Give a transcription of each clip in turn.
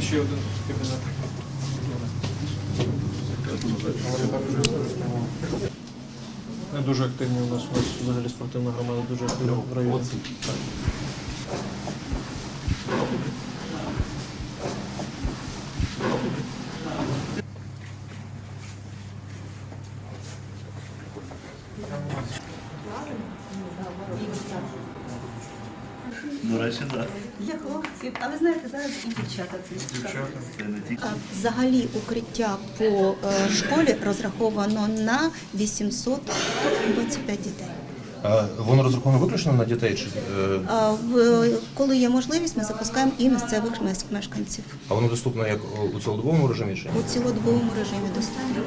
буде ще один кабінет. Не дуже активні у нас. У нас взагалі спортивна громада дуже активна в районі. Так. До речі, так. Для хлопців, а ви знаєте, зараз і дівчата це цікавляться. Це не тільки. А Взагалі укриття по е, школі розраховано на 825 дітей. А воно розраховано виключно на дітей чи е, А в- коли є можливість, ми запускаємо і місцевих мешканців а воно доступно як у цілодобовому режимі чи у цілодобовому режимі достатньо.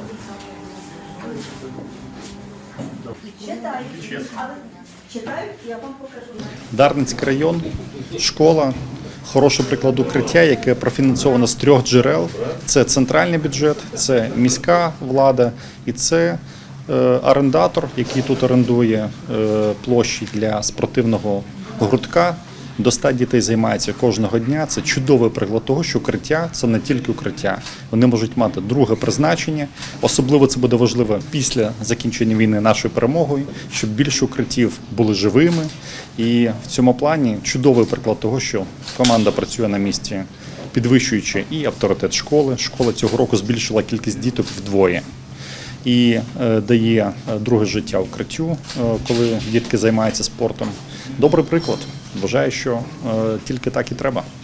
Читають, читають, я вам покажу. Дарницький район, школа, хороший приклад укриття, яке профінансовано з трьох джерел: це центральний бюджет, це міська влада і це е, орендатор, який тут орендує е, площі для спортивного гуртка. До 100 дітей займається кожного дня. Це чудовий приклад того, що укриття це не тільки укриття. Вони можуть мати друге призначення. Особливо це буде важливо після закінчення війни нашою перемогою, щоб більше укриттів були живими. І в цьому плані чудовий приклад того, що команда працює на місці, підвищуючи і авторитет школи. Школа цього року збільшила кількість діток вдвоє і е, дає е, друге життя укриттю, е, коли дітки займаються спортом. Добрий приклад. Вважаю, що е, тільки так і треба.